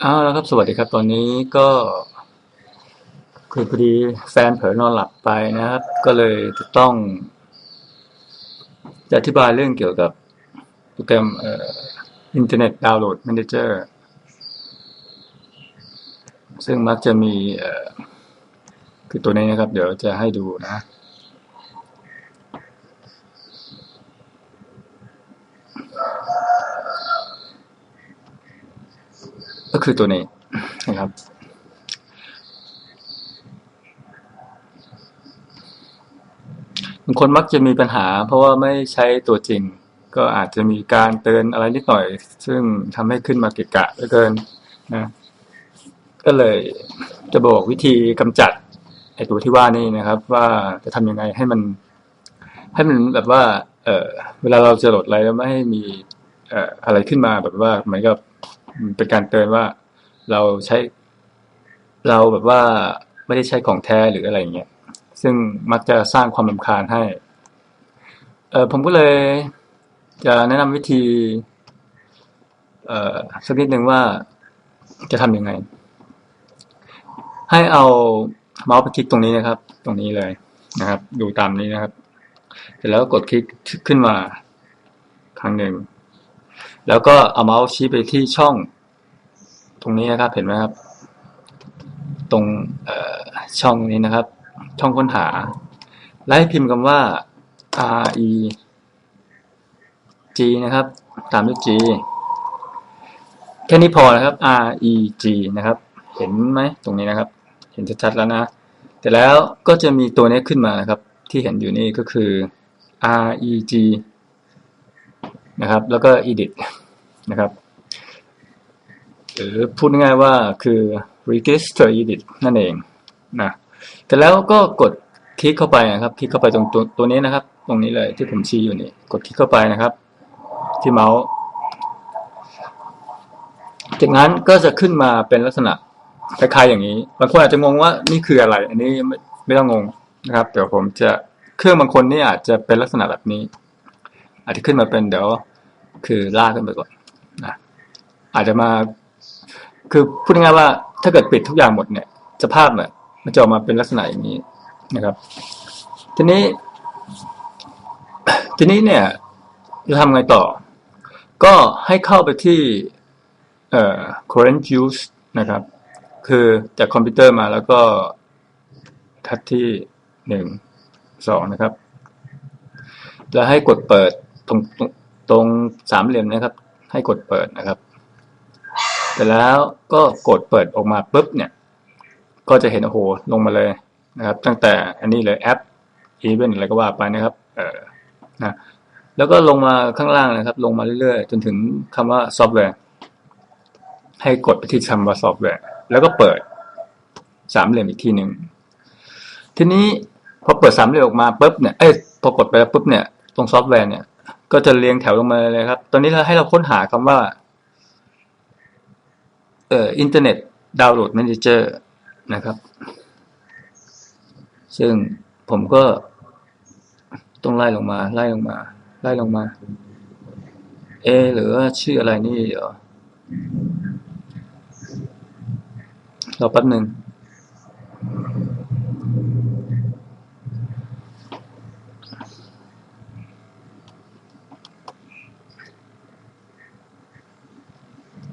เอาล้วครับ สวัสดีครับ ตอนนี้ก็คือพอดีแฟนเผลอนอนหลับไปนะครับ ก็เลยจะต้องจะอธิบายเรื่องเกี่ยวกับโปรแกรมเอ่ออินเทอร์เน็ตดาวน์โหลดแมเนเจอร์ซึ่งมักจะมีเอ่อคือตัวนี้นะครับ เดี๋ยวจะให้ดูนะ ก็คือตัวนี้นะครับบางคนมักจะมีปัญหา เพราะว่าไม่ใช้ตัวจริง ก็อาจจะมีการเตือนอะไรนิดหน่อย ซึ่งทำให้ขึ้นมาเกะกะเหลือเกินนะก็เลยจะบอกวิธีกำจัดไอตัวที่ว่านี่นะครับ ว่าจะทำยังไงให้มัน ให้มันแบบว่า เออเวลาเราจะโหลดอะไรแล้วไม่ให้มี เอ่ออะไรขึ้นมาแบบว่าเหมือนกับ เป็นการเตือนว่าเราใช้ เราแบบว่าไม่ได้ใช้ของแท้หรืออะไรอย่างเงี้ยซึ่งมักจะสร้างความรำคาญให้ เออผมก็เลยจะแนะนำวิธี เอ่อสักนิดหนึ่งว่าจะทำยังไง ให้เอาเมาส์ไปคลิกตรงนี้นะครับ ตรงนี้เลยนะครับ ดูตามนี้นะครับ เสร็จแล้วกกดคลิกขึ้นมา ครั้งหนึ่ง แล้วก็เอาเมาส์ชี้ไปที่ช่อง รงนี้นะครับเห็นไหมครับ ตรงช่องนี้นะครับ ช่องค้นหา และให้พิมพ์คำว่า R E G นะครับ ตามด้วย G แค่นี้พอนะครับ R E G นะครับ เห็นไหมตรงนี้นะครับ เห็นชัดๆแล้วนะแต่แล้วก็จะมีตัวนี้ขึ้นมานะครับ ที่เห็นอยู่นี่ก็คือ R E G นะครับ แล้วก็ edit นะครับ หรือพูดง่ายว่าคือ register edit นั่นเองนะแต่แล้วก็กดคลิกเข้าไปนะครับ คลิกเข้าไปตรงตัวตัวนี้นะครับ ตรงนี้เลยที่ผมชี้อยู่นี่ กดคลิกเข้าไปนะครับ ที่เมาส์จากนั้นก็จะขึ้นมาเป็นลักษณะคล้ายๆอย่างนี้ บางคนอาจจะงงว่านี่คืออะไร อันนี้ไม่ไม่ต้องงงนะครับ เดี๋ยวผมจะเครื่องบางคนนี่อาจจะเป็นลักษณะแบบนี้ อาจจะขึ้นมาเป็นเดี๋ยวคือลากขึ้นไปก่อนนะอาจจะมา คือพูดง่ายว่าถ้าเกิดปิดทุกอย่างหมดเนี่ยสภาพเนี่ยมันจะออกมาเป็นลักษณะอย่างนี้นะครับ ทีนี้ ทีนี้เนี่ยจะทำไงต่อ ก็ให้เข้าไปที่เอ่อ current use นะครับ คือจากคอมพิวเตอร์มาแล้วก็ทัดที่หนึ่งสองนะครับ แล้วให้กดเปิดตรงตรงสามเหลี่ยมนะครับ ให้กดเปิดนะครับ แต่แล้วก็กดเปิดออกมาปุ๊บเนี่ย ก็จะเห็นโอ้โหลงมาเลยนะครับ ตั้งแต่อันนี้เลยแอปอีเวนต์อะไรก็ว่าไปนะครับเออนะแล้วก็ลงมาข้างล่างนะครับ ลงมาเรื่อยๆ จนถึงคำว่าซอฟต์แวร์ให้กดไปที่คำว่าซอฟต์แวร์แล้วก็เปิดสามเหลี่ยมอีกทีหนึ่งทีนี้พอเปิดสามเหลี่ยมออกมาปุ๊บเนี่ยเอ้ยพอกดไปแล้วปุ๊บเนี่ยตรงซอฟต์แวร์เนี่ยก็จะเรียงแถวลงมาเลยครับ ตอนนี้เราให้เราค้นหาคำว่า เอ่ออินเทอร์เน็ตดาวน์โหลดแมเนเจอร์นะครับ ซึ่งผมก็ต้องไล่ลงมาไล่ลงมา ไล่ลงมา เอ หรือว่าชื่ออะไรนี่เหรอรอแป๊บหนึ่ง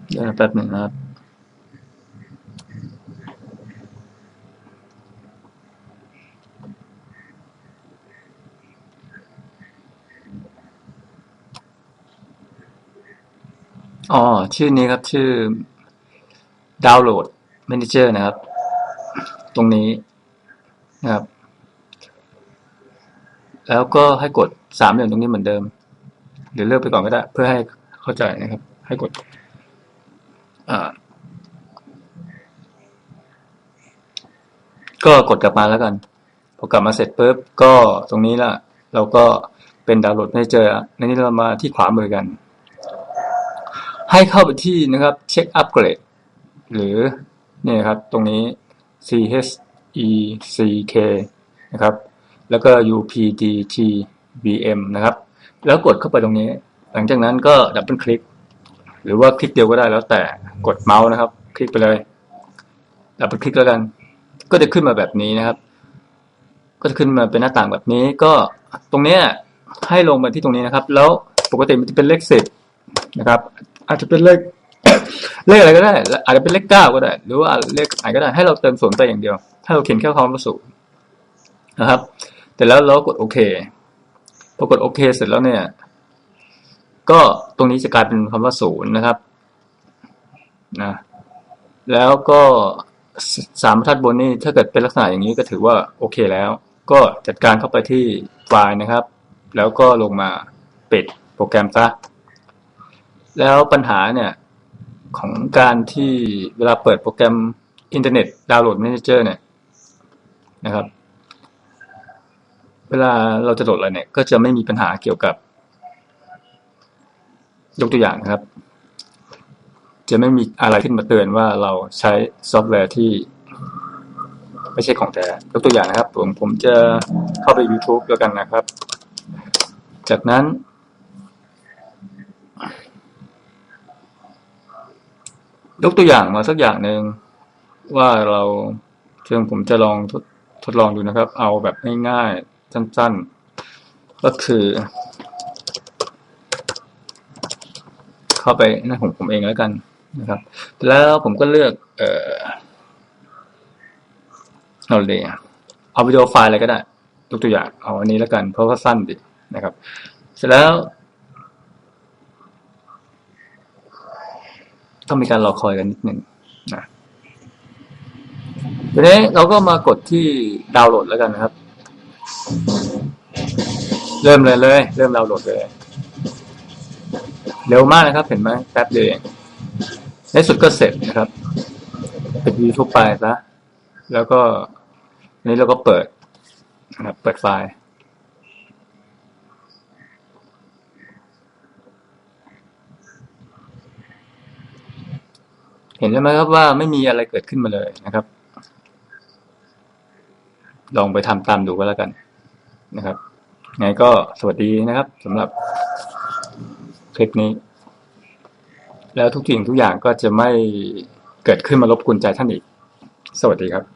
เดี๋ยวแป๊บหนึ่งนะครับ อ๋อ ชื่อนี้ครับ ชื่อดาวน์โหลด Manager นะครับ ตรงนี้นะครับ แล้วก็ให้กดสามเหลี่ยมตรงนี้เหมือนเดิม หรือเลือกไปก่อนก็ได้ เพื่อให้เข้าใจนะครับ ให้กดอ่าก็กดกลับมาแล้วกัน พอกลับมาเสร็จปุ๊บก็ตรงนี้ละเราก็เป็นดาวน์โหลด Manager ในนี้เรามาที่ขวามือกัน ให้เข้าไปที่นะครับเช็คอัปเกรดหรือเนี่ยครับตรงนี้ C H E C K นะครับ แล้วก็ U P D T B M นะครับ แล้วกดเข้าไปตรงนี้ หลังจากนั้นก็ดับเบิลคลิก หรือว่าคลิกเดียวก็ได้แล้วแต่กดเมาส์นะครับ คลิกไปเลย ดับเบิลคลิกแล้วกัน ก็จะขึ้นมาแบบนี้นะครับ ก็จะขึ้นมาเป็นหน้าต่างแบบนี้ ก็ตรงเนี้ยให้ลงมาที่ตรงนี้นะครับ แล้วปกติมันจะเป็นเลขสิบนะครับ อาจจะเป็นเลข เลขอะไรก็ได้ อาจจะเป็นเลขเก้าก็ได้ หรือว่าเลขอะไหนก็ได้ ให้เราเติมศูนย์ไปอย่างเดียว ถ้าเราเขียนแค่คำว่าศูนย์นะครับ แต่แล้วเรากดโอเค พอกดโอเคเสร็จแล้วเนี่ย ก็ตรงนี้จะกลายเป็นคำว่าศูนย์นะครับ นะ แล้วก็สามทัดบนนี่ถ้าเกิดเป็นลักษณะอย่างนี้ก็ถือว่าโอเคแล้ว ก็จัดการเข้าไปที่ไฟล์นะครับ แล้วก็ลงมาปิดโปรแกรมซะ แล้วปัญหาเนี่ย ของการที่เวลาเปิดโปรแกรมอินเทอร์เน็ตดาวน์โหลด a ม a เจอร์เนี่ยนะครับ เวลาเราจะโหลดอะไรเนี่ย ก็จะไม่มีปัญหาเกี่ยวกับ ยกตัวอย่างนะครับ จะไม่มีอะไรขึ้นมาเตือนว่าเราใช้ซอฟต์แวร์ที่ ไม่ใช่ของแท้ยกตัวอย่างนะครับ ผมผมจะเข้าไป YouTube แล้วกันนะครับ จากนั้น ยกตัวอย่างมาสักอย่างหนึ่งว่าเราเชิงผมจะลองทดทดลองดูนะครับ เอาแบบง่ายๆสั้นๆ ก็คือ เข้าไปหน้าของผมเองแล้วกันนะครับ แล้วผมก็เลือก เอ่อเอาเลยเอาวิดีโอไฟล์อะไรก็ได้ยกตัวอย่างเอาอันนี้แล้วกัน เพราะว่าสั้นดีนะครับ เสร็จแล้ว ต้องมีการรอคอยกันนิดหนึ่งนะทีนี้เราก็มากดที่ดาวน์โหลดแล้วกันนะครับ เริ่มเลยเลย เริ่มดาวน์โหลดเลย เร็วมากนะครับ เห็นไหมแป๊บเดียวเองในสุดก็เสร็จนะครับเป็นวิวทั่วไปซะแล้วก็อันนี้เราก็เปิดนะครับเปิดไฟล์ ห็นใช่ไหมครับว่าไม่มีอะไรเกิดขึ้นมาเลยนะครับ ลองไปทำตามดูก็แล้วกันนะครับไงก็สวัสดีนะครับสำหรับคลิปนี้ แล้วทุกสิ่งทุกอย่างก็จะไม่เกิดขึ้นมารบกวนใจท่านอีก สวัสดีครับ